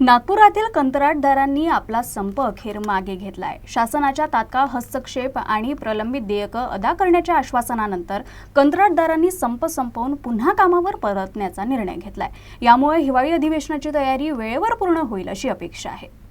नागपुरातील कंत्राटदारांनी आपला संप अखेर मागे घेतलाय. शासनाच्या तात्काळ हस्तक्षेप आणि प्रलंबित देयकं अदा करण्याच्या आश्वासनानंतर कंत्राटदारांनी संप संपवून पुन्हा कामावर परतण्याचा निर्णय घेतलाय. यामुळे हिवाळी अधिवेशनाची तयारी वेळेवर पूर्ण होईल अशी अपेक्षा आहे.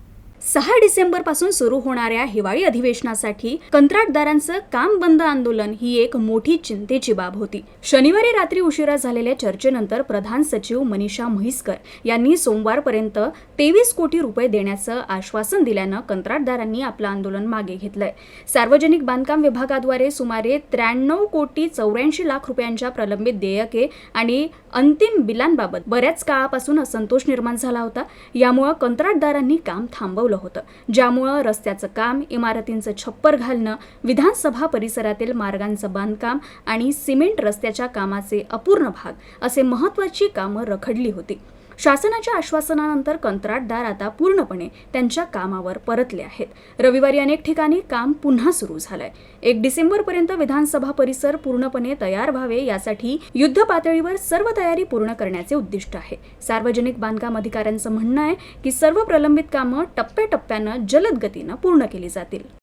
सहा डिसेंबरपासून सुरू होणाऱ्या हिवाळी अधिवेशनासाठी कंत्राटदारांचं काम बंद आंदोलन ही एक मोठी चिंतेची बाब होती. शनिवारी रात्री उशिरा झालेल्या चर्चेनंतर प्रधान सचिव मनीषा म्हैसकर यांनी सोमवारपर्यंत तेवीस कोटी रुपये देण्याचं आश्वासन दिल्यानं कंत्राटदारांनी आपलं आंदोलन मागे घेतलंय. सार्वजनिक बांधकाम विभागाद्वारे सुमारे त्र्याण्णव कोटी चौऱ्याऐंशी लाख रुपयांच्या प्रलंबित देयके आणि अंतिम बिलांबाबत बऱ्याच काळापासून असंतोष निर्माण झाला होता. यामुळं कंत्राटदारांनी काम थांबवलं. थांबवलं होतं. ज्यामुळं रस्त्याचं काम इमारतींचं छप्पर घालणं विधानसभा परिसरातील मार्गांचं बांधकाम आणि सिमेंट रस्त्याच्या कामाचे अपूर्ण भाग असे महत्त्वाची कामं रखडली होती. शासनाच्या आश्वासनानंतर कंत्राटदार आता पूर्णपणे त्यांच्या कामावर परतले आहेत. रविवारी अनेक ठिकाणी काम पुन्हा सुरू झालंय. एक डिसेंबरपर्यंत विधानसभा परिसर पूर्णपणे तयार व्हावे यासाठी युद्ध पातळीवर सर्व तयारी पूर्ण करण्याचे उद्दिष्ट आहे. सार्वजनिक बांधकाम अधिकाऱ्यांचं म्हणणं आहे की सर्व प्रलंबित कामं टप्प्याटप्प्यानं जलद गतीनं पूर्ण केली जातील.